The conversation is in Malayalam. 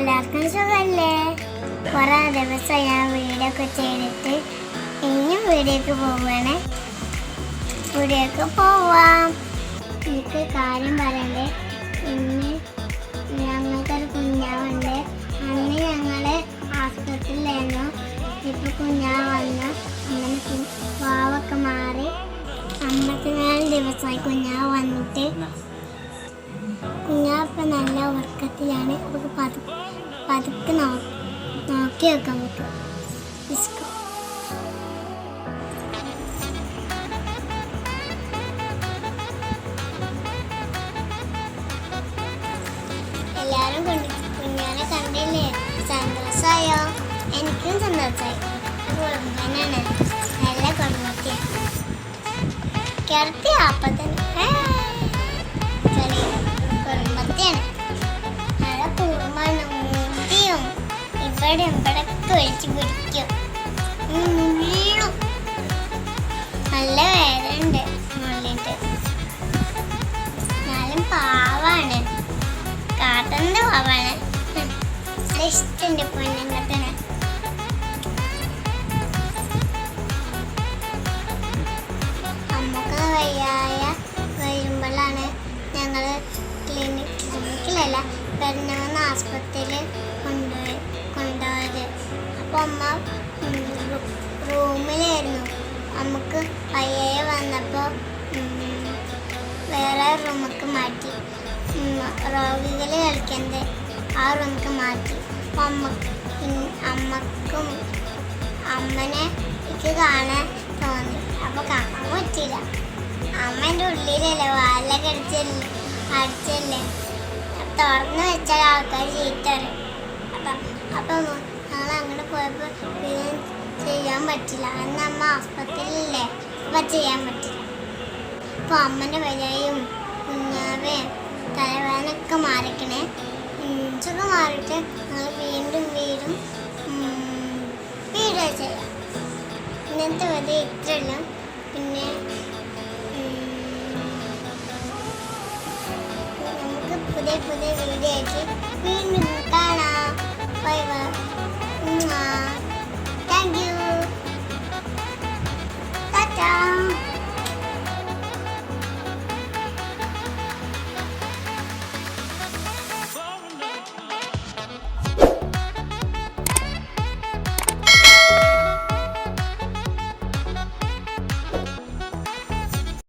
എല്ലാവർക്കും സുഖമല്ലേ കുറെ ദിവസം ഞാൻ വീഡിയോ ഒക്കെ ചെയ്തിട്ട് ഇനിയും വീഡിയോക്ക് പോവുകയാണ്. വീഡിയോക്ക് പോവാം. എനിക്ക് കാര്യം പറയണ്ടേ? ഇന്ന് ഞങ്ങൾക്കൊരു കുഞ്ഞാവുണ്ട്. അന്ന് ഞങ്ങൾ ആസ്പത്രിയിലായിരുന്നു. ഇപ്പൊ കുഞ്ഞാവ് വന്നു. അങ്ങനെ കു- വാവൊക്കെ മാറി. അമ്പത്തിനാല് ദിവസമായി കുഞ്ഞാവ് വന്നിട്ട്. കുഞ്ഞാവ് ഇപ്പം നല്ല ഉറക്കത്തിലാണ്. നമുക്ക് പതു പതുക്കെ നോക്കി വെക്കാൻ പറ്റും. എല്ലാവരും കണ്ടില്ലേ? സന്തോഷമായോ എനിക്കും കുടുംബനാണ് നല്ല കുടുംബത്തിയ കിടത്തി ആപ്പത്തന്നെ തന്നെ ഇവിടെ ഇവിടൊക്കെ വെച്ച് പിടിക്കും. വീഴും. നല്ല വേദനയുണ്ട് മുള്ളിട്ട്. എന്നാലും പാവാണ്. കാട്ടന്റെ പാവാണ്. നല്ല ഇഷ്ടമുണ്ട് പൊന്നുങ്ങത്തിന് അമ്മയ്ക്ക് വയ്യായ വരുമ്പോഴാണ് ഞങ്ങൾ ക്ലിനിക് ക്ലിനിക്കിലല്ല പെരുന്നാൾ ആസ്പത്രിയിൽ കൊണ്ടുപോയി കൊണ്ടുപോയത് അപ്പോൾ അമ്മ റൂമിലായിരുന്നു. നമുക്ക് വയ്യായ വന്നപ്പോൾ വേറെ റൂമൊക്കെ മാറ്റി. രോഗികൾ കളിക്കുന്നത് ആ റൂമൊക്കെ മാറ്റി. അപ്പോൾ അമ്മയ്ക്ക് അമ്മക്കും അമ്മനെ എനിക്ക് കാണാൻ തോന്നി. അപ്പൊ കാണാൻ പറ്റില്ല അമ്മന്റെ ഉള്ളിലല്ലേ വാലൊക്കെ അടിച്ചല്ലേ അടിച്ചല്ലേ? അപ്പൊ തുറന്നു വെച്ചാൽ ആൾക്കാർ ചീത്ത അപ്പം അപ്പൊ അപ്പൊ ഞങ്ങൾ അങ്ങോട്ട് പോയപ്പോ പിന്നെ ചെയ്യാൻ പറ്റില്ല. അന്ന് അമ്മ ആസ്പത്രിയിലല്ലേ? അപ്പൊ ചെയ്യാൻ പറ്റില്ല. അപ്പൊ അമ്മന്റെ വരയും കുഞ്ഞാവയും തലവേദനയൊക്കെ മാറിക്കണേ. ഇഞ്ചൊക്കെ മാറിയിട്ട് ഞങ്ങൾ വീണ്ടും ഉം, വീഡിയോ ചെയ്യാം. ഇന്നത്തെ വരെ ഇത്രയല്ല പിന്നെ നമുക്ക് പുതിയ പുതിയ വീഡിയോ ആയിട്ട് വീണ്ടും